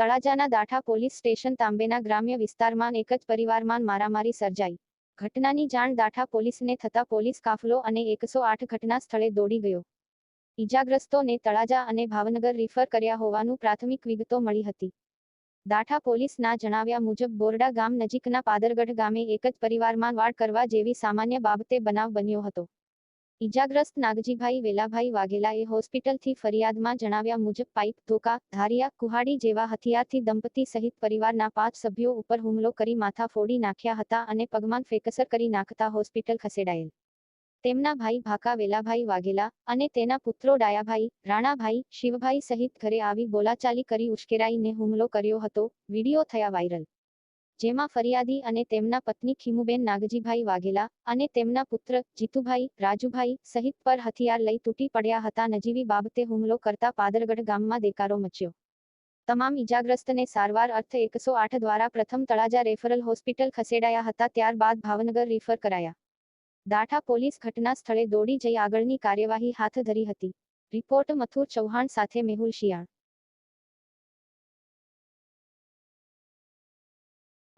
તળાજાના Datha police station તાંબેના ગ્રામ્ય વિસ્તારમાં એક જ પરિવારમાં મારામારી સર્જાઈ. ઘટનાની જાણ દાઠા પોલીસને થતા પોલીસ કાફલો અને એકસો આઠ ઘટના સ્થળે દોડી ગયો. ઈજાગ્રસ્તોને તળાજા અને ભાવનગર રિફર કર્યા હોવાનું પ્રાથમિક વિગતો મળી હતી. દાઠા પોલીસના જણાવ્યા મુજબ બોરડા ગામ નજીકના પાદરગઢ ગામે એક જ પરિવારમાં વાડ કરવા જેવી સામાન્ય બાબતે બનાવ બન્યો હતો. ઈજાગ્રસ્ત નાગજીભાઈ વેલાભાઈ વાઘેલાએ હોસ્પિટલથી ફરિયાદમાં જણાવ્યા મુજબ પાઇપ, ધોકા, ધારિયા, કુહાડી જેવા હથિયારથી દંપતી સહિત પરિવારના પાંચ સભ્યો ઉપર હુમલો કરી માથા ફોડી નાખ્યા હતા અને પગમાં ફેકસર કરી નાખતા હોસ્પિટલ ખસેડાયેલ. તેમના ભાઈ ભાકા વેલાભાઈ વાઘેલા અને તેના પુત્રો ડાયાભાઈ, રાણાભાઈ, શિવભાઈ સહિત ઘરે આવી બોલાચાલી કરી ઉશ્કેરાઈને હુમલો કર્યો હતો. વીડિયો થયા વાયરલ. જેમાં ફરિયાદી અને તેમના પત્ની ખીમુબેન નાગજીભાઈ વાઘેલા અને તેમના પુત્ર જીતુભાઈ રાજુભાઈ સહિત પર હથિયાર લઈ તૂટી પડ્યા હતા. નજીવી બાબતે હુમલો કરતા પાદરગઢ ગામમાં દેકારો મચ્યો. તમામ ઈજાગ્રસ્તને સારવાર અર્થે એકસો આઠ દ્વારા પ્રથમ તળાજા રેફરલ હોસ્પિટલ ખસેડાયા હતા. ત્યારબાદ ભાવનગર રિફર કરાયા. દાઠા પોલીસ ઘટના સ્થળે દોડી જઈ આગળની કાર્યવાહી હાથ ધરી હતી. રિપોર્ટ મથુર ચૌહાણ સાથે મેહુલ શિયાળ.